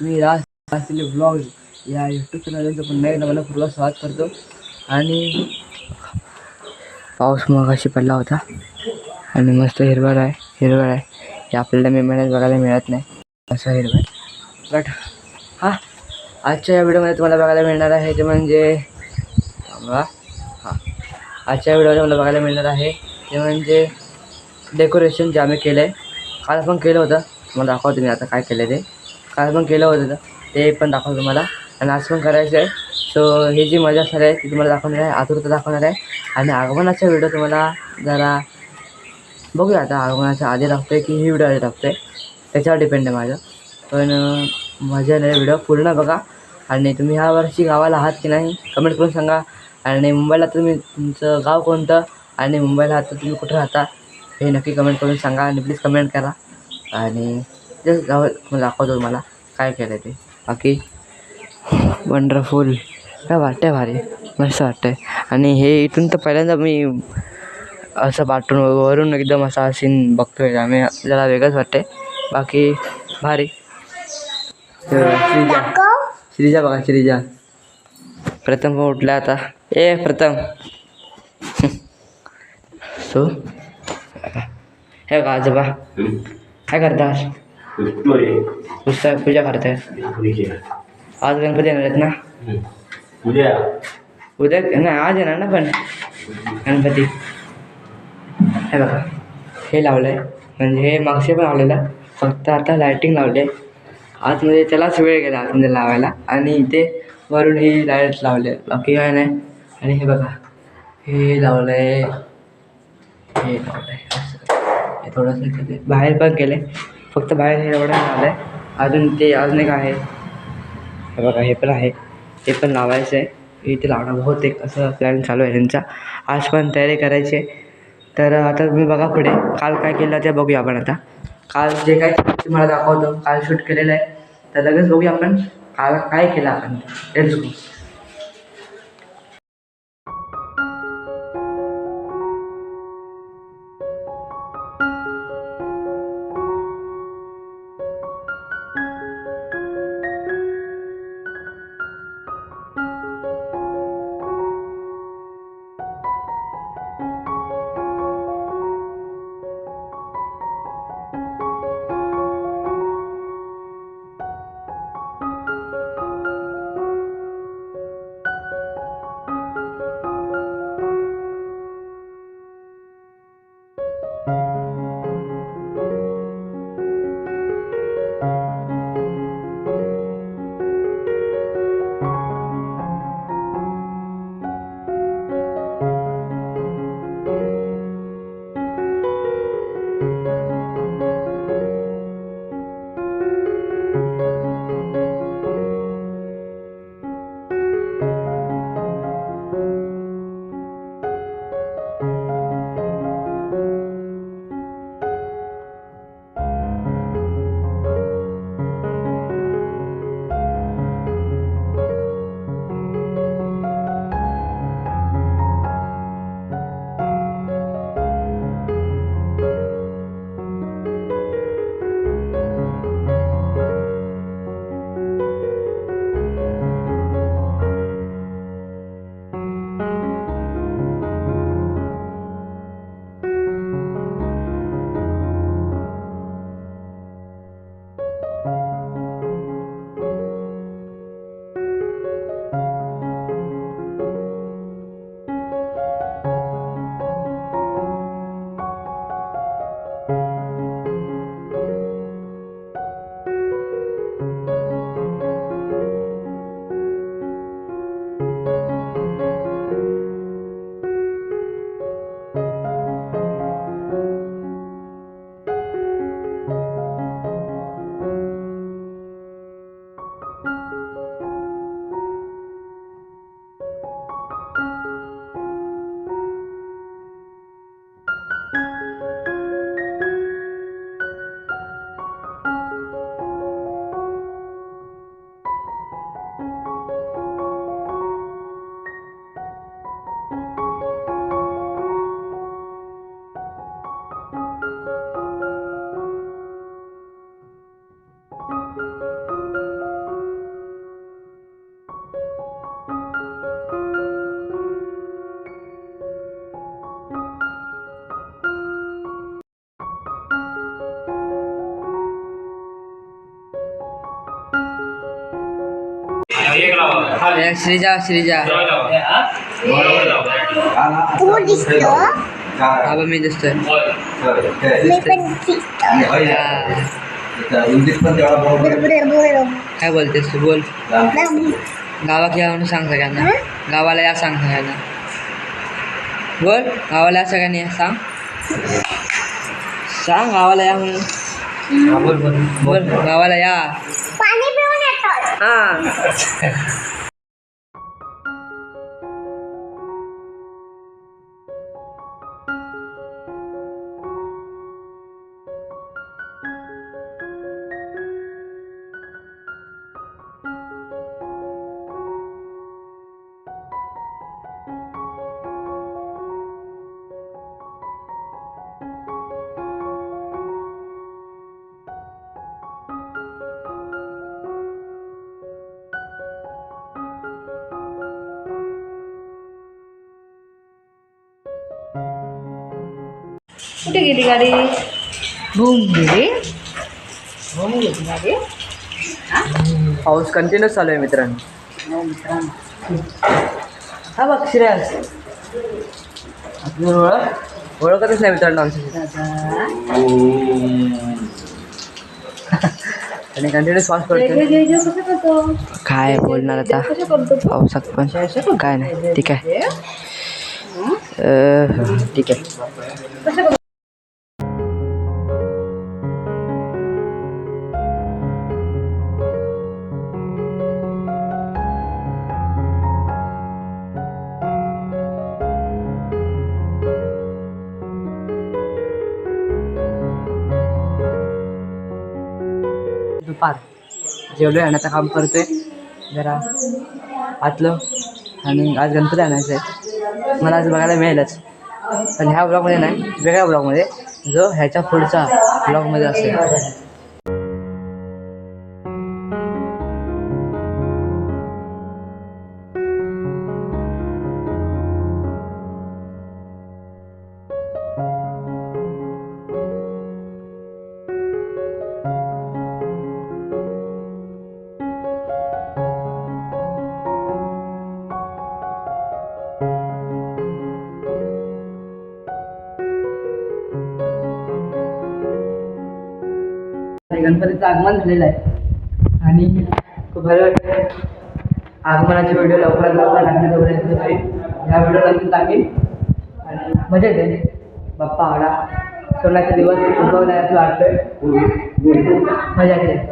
मी राज असलेले ब्लॉग या यूट्यूब चॅनलचं पुन्हा एकदा मला पूर्ण स्वागत करतो. आणि पाऊस मग अशी पडला होता. आणि मस्त हिरवळ आहे हिरवळ आहे. हे आपल्याला मे महिन्यात बघायला मिळत नाही. असं हिरवळ. बट हां आजच्या या व्हिडिओमध्ये तुम्हाला बघायला मिळणार आहे ते म्हणजे थांबा हां. आजच्या व्हिडिओमध्ये मला बघायला मिळणार आहे ते म्हणजे डेकोरेशन जे आम्ही केलं आहे काल पण केलं होतं. तुम्हाला दाखवतो मी आता काय केलं आहे ते. काल पण केलं होतं ते पण दाखवतो तुम्हाला. आणि आज पण करायचं आहे. सो ही जी मजा असणार आहे ती तुम्हाला दाखवणार आहे. आतुरता दाखवणार आहे. आणि आगमनाचा व्हिडिओ तुम्हाला जरा बघूया आता. आगमनाच्या आधी टाकतो की ही व्हिडिओ आधी टाकतो आहे त्याच्यावर डिपेंड आहे माझं. पण मजा नाही व्हिडिओ पूर्ण बघा. आणि तुम्ही ह्या वर्षी गावाला आहात की नाही कमेंट करून सांगा. आणि मुंबईला तुम्ही तुमचं गाव कोणतं? आणि मुंबईला आहात तर तुम्ही कुठं राहता? हे नक्की कमेंट करून सांगा. आणि प्लीज कमेंट करा. आणि जस्ट गाव दाखवतो तुम्हाला. काय केलं ते? बाकी? वंडरफुल काय वाटतंय भारी. मस्त वाटतंय. आणि हे इथून तर पहिल्यांदा मी असं बाटून वरून एकदम असा सीन बघतोय. आम्ही जरा वेगळंच वाटतंय. बाकी? भारी. श्रीजा. श्रीजा बघा श्रीजा. प्रथम उठला आता? ए प्रथम. सो? हे का आजोबा. काय करतास पुस्तक पूजा करताय. आज गणपती येणार आहेत ना? उद्या. उद्या नाही आज येणार ना पण? गणपती. हे बघा हे लावलं आहे म्हणजे हे मागचे पण लावलेलं. फक्त आता लायटिंग लावली आहे. आतमध्ये त्यालाच वेळ गेला आतमध्ये लावायला. आणि इथे वरून ही लाइट लावली. बाकी काय नाही. आणि हे बघा हे लावलं आहे हे लावलं आहे असं. हे थोडंसं बाहेर पण केलं फक्त बाहेर हे एवढं लावलं आहे अजून ते अजून एक आहे? हे बघा हे पण आहे. ते पण लावायचं आहे. इथे लावणं बहुतेक असं प्लॅन चालू आहे त्यांचा. आज पण तयारी करायची आहे. तर आता तुम्ही बघा पुढे. काल काय केलं ते बघूया आपण आता. काल जे काय तुम्हाला दाखवतो काल शूट केलेलं आहे. तर लगेच बघूया आपण. काल काय केलं आपण? Let's go Shreeja Shreeja. तू दिसतो बाबा मी दिसतोय. मी पण काय बोलतेस तू? बोल. गावात या म्हणून सांग सगळ्यांना. गावाला या सांग सगळ्यांना. बोल गावाला या सगळ्यांनी या सांग. सांग गावाला या म्हणून. बोल बोल बोल. गावाला या. हा. कुठे गेली गाडी बूम गेली गाडी पाऊस कंटिन्यूस चालू आहे मित्रांनो हा बघ श्रेयस आपली ओळख ओळखतच नाही मित्रांनो आमच्या आणि कंटिन्यूस पाऊस पडतो काय बोलणार आता पावसात पण काय नाही ठीक आहे ठीक आहे दुपार जेवढं आता काम करतोय. जरा आतलं आणि आज गणपती आणायचं आहे. मला आज बघायला मिळेलच. पण ह्या ब्लॉगमध्ये नाही वेगळ्या ब्लॉगमध्ये जो ह्याच्या पुढचा ब्लॉगमध्ये असेल. गणपतीचं आगमन झालेलं आहे. आणि खूप भारी वाटतं आगमनाचे व्हिडिओ लवकरात लवकर टाकण्याचा प्रयत्न ह्या व्हिडिओ नंतर टाकेन आणि मजा येते. बाप्पा आडा. सोनाचे दिवस उद्भवला असं वाटतं मजा येते.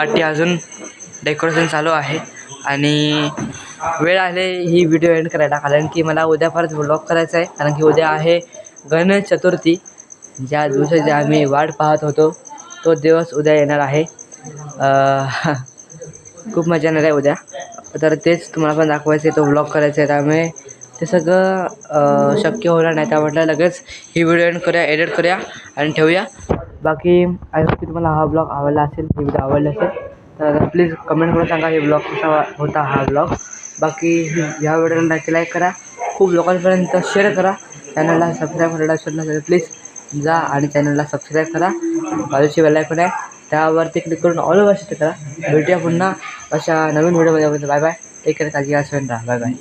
पार्टी अजून डेकोरेशन चालू आहे. आणि वेळ आले ही व्हिडिओ एंड करायला. कारण की मला उद्या परत व्लॉग करायचा आहे. कारण की उद्या आहे गणेश चतुर्थी. ज्या दिवसाची आम्ही वाट पाहत होतो तो दिवस उद्या येणार आहे. खूप मजा येणार आहे उद्या. तर तेच तुम्हाला पण दाखवायचं आहे. तो व्लॉग करायचा आहे. त्यामुळे ते सगळं शक्य होणार नाही. त्या म्हटलं लगेच ही व्हिडिओ एंड करूया एडिट करूया आणि ठेवूया. बाकी आय होप की तुम्हाला हा ब्लॉग आवडला असेल हे व्हिडिओ आवडला असेल तर प्लीज कमेंट करून सांगा हे ब्लॉग कसा होता हा ब्लॉग बाकी ह्या व्हिडिओला नक्की लाईक करा. खूप लोकांपर्यंत शेअर करा. चॅनलला सबस्क्राईब करायला असेल नसेल प्लीज जा आणि चॅनलला सबस्क्राईब करा. बाजूची बेल आहे. त्यावरती क्लिक करून ऑल ओव्हर करा. भेटूया पुन्हा अशा नवीन व्हिडिओमध्ये बाय बाय टेक केअर काळजी घ्या राहा. Bye bye